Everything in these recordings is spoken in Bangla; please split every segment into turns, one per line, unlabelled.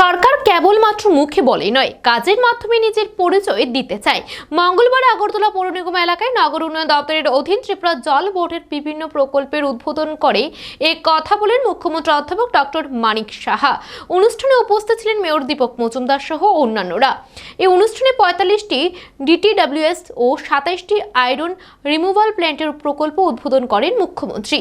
সরকার কেবলমাত্র মুখে বলেই নয়, কাজের মাধ্যমে নিজের পরিচয় দিতে চায়। মঙ্গলবার আগরতলা পৌর নিগম এলাকায় নগর উন্নয়ন দপ্তরের অধীন ত্রিপুরা জল বোর্ডের বিভিন্ন প্রকল্পের উদ্বোধন করে এ কথা বলেন মুখ্যমন্ত্রী অধ্যাপক ডক্টর মানিক সাহা। অনুষ্ঠানে উপস্থিত ছিলেন মেয়র দীপক মজুমদার সহ অন্যান্যরা। এই অনুষ্ঠানে পঁয়তাল্লিশটি ডিটিডব্লিউএস ও সাতাইশটি আয়রন রিমুভাল প্ল্যান্টের প্রকল্প উদ্বোধন করেন মুখ্যমন্ত্রী।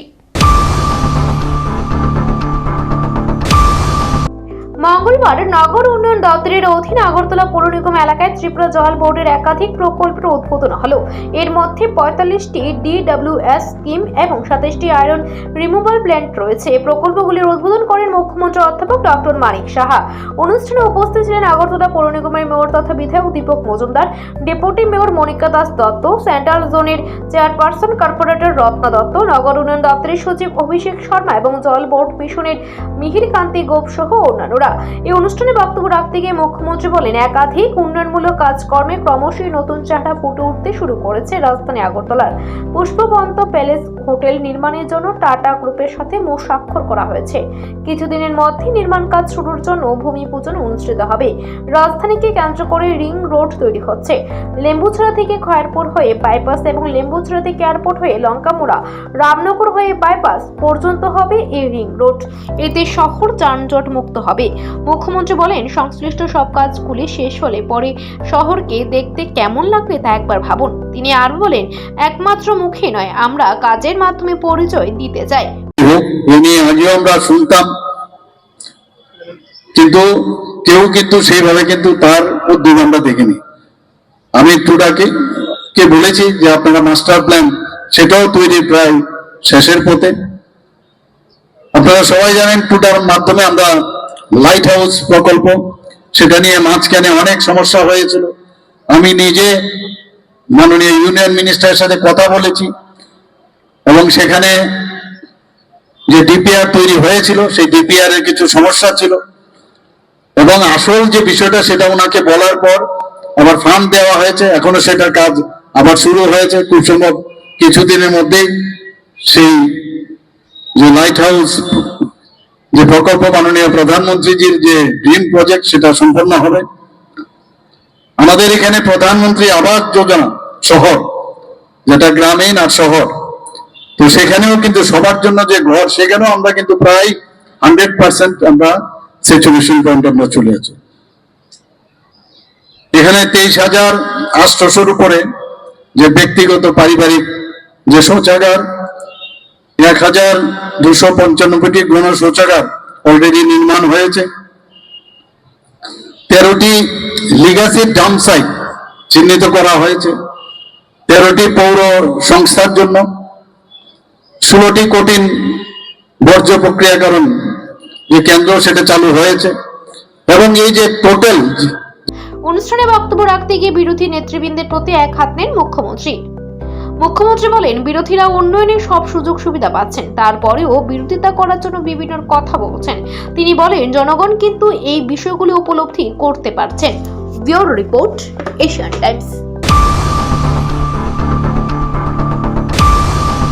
মঙ্গলবার নগর উন্নয়ন দপ্তরের অধীন আগরতলা পৌর নিগম এলাকায় ত্রিপুরা জল বোর্ডের একাধিক প্রকল্পের উদ্বোধন হলো। এর মধ্যে পঁয়তাল্লিশটি ডিডব্লিউএস স্কিম এবং সাতাশটি আয়রন রিমুভাল প্ল্যান্ট রয়েছে। প্রকল্পগুলির উদ্বোধন করেন মুখ্যমন্ত্রী অধ্যাপক ডক্টর মানিক সাহা। অনুষ্ঠানে উপস্থিত ছিলেন আগরতলা পৌর নিগমের মেয়র তথা বিধায়ক Dipak Majumdar, deputy mayor Monika Das Dutta, central জোনের চেয়ারপারসন কর্পোরেটর রত্না দত্ত, নগর উন্নয়ন দপ্তরের সচিব অভিষেক শর্মা এবং জল বোর্ড মিশনের মিহির কান্তি গোপ সহ অন্যান্যরা। এই অনুষ্ঠানে বক্তব্য রাখতে গিয়ে মুখ্যমন্ত্রী বলেন, একাধিক উন্নয়নমূলক কাজকর্মে ক্রমশই নতুন চেহারা ফুটে উঠতে শুরু করেছে রাজধানী আগরতলার পুষ্পবন্ত প্যালেস হোটেল নির্মাণের জন্য টাটা গ্রুপের সাথে মো স্বাক্ষর করা হয়েছে। কিছুদিনের মধ্যে নির্মাণ কাজ শুরুর জন্য ভূমি পূজন অনুষ্ঠিত হবে। রাজধানীকে কেন্দ্র করে রিং রোড তৈরি হচ্ছে। লেম্বুছড়া থেকে খয়েরপুর হয়ে বাইপাস এবং লেম্বুছড়া থেকে এয়ারপোর্ট হয়ে লঙ্কামোড়া, রামনগর হয়ে বাইপাস পর্যন্ত হবে এই রিং রোড। এতে শহর যানজট মুক্ত হবে। মুখ্যমন্ত্রী বলেন, সংশ্লিষ্ট সব কাজগুলি শেষ হলে পরে শহরকে দেখতে কেমন লাগবে তা একবার ভাবুন। তিনি আরও বলেন, একমাত্র মুখে নয়, আমরা কাজের মাধ্যমে পরিচয় দিতে চাই।
আমরা শুনতাম, কিন্তু কেউ কিন্তু সেইভাবে কিন্তু তার উদ্যোগ আমরা দেখিনি। আমি টুডাকে কে বলেছি যে আপনারা মাস্টার প্ল্যান, সেটাও তৈরি প্রায় শেষের পথে। আপনারা সবাই জানেন টুডার মাধ্যমে আমরা লাইট হাউস প্রকল্প, সেটা নিয়ে মাঝখানে অনেক সমস্যা হয়েছিল। আমি নিজে মাননীয় ইউনিয়ন মিনিস্টারের সাথে কথা বলেছি এবং সেখানে যে ডিপিআর তৈরি হয়েছিল, সেই ডিপিআর এর কিছু সমস্যা ছিল। এবং আসল যে বিষয়টা, সেটা ওনাকে বলার পর আবার ফান্ড দেওয়া হয়েছে। এখনও সেটার কাজ আবার শুরু হয়েছে। খুব সম্ভব কিছুদিনের মধ্যেই সেই যে লাইট হাউস যে প্রকল্প মাননীয় প্রধানমন্ত্রীজির যে ড্রিম প্রজেক্ট, সেটা সম্পন্ন হবে। আমাদের এখানে প্রধানমন্ত্রী আবাস যোজনা শহর, যেটা গ্রামীণ আর শহর, তো সেখানেও কিন্তু সবার জন্য যে ঘর, সেখানেও আমরা কিন্তু প্রায় হান্ড্রেড পার্সেন্ট আমরা স্যাচুরেশন পয়েন্ট আমরা চলে আছি। এখানে তেইশ হাজার আটশোশোর উপরে যে ব্যক্তিগত পারিবারিক যে শৌচাগার এক হাজার দুশো পঞ্চানব্বইটি গণ শৌচাগার অলরেডি নির্মাণ হয়েছে। তেরোটি লিগাসি ডাম সাইট চিহ্নিত করা হয়েছে। তেরোটি পৌর সংস্থার জন্য ষোলোটি কঠিন বর্জ্য প্রক্রিয়াকরণ যে কেন্দ্র সেটা চালু হয়েছে এবং এই যে টোটাল
অনুষ্ঠানে বক্তব্য রাখতে গিয়ে বিরোধী নেতৃবৃন্দের প্রতি এক হাত নেন মুখ্যমন্ত্রী। মুখ্যমন্ত্রী বলেন, বিরোধীরা উন্নয়নে সব সুযোগ সুবিধা পাচ্ছেন, তারপরেও বিরোধিতা করার জন্য বিভিন্ন কথা বলছেন। তিনি বলেন, জনগণ কিন্তু এই বিষয়গুলি উপলব্ধি করতে পারছেন। Bureau report, Asian Times.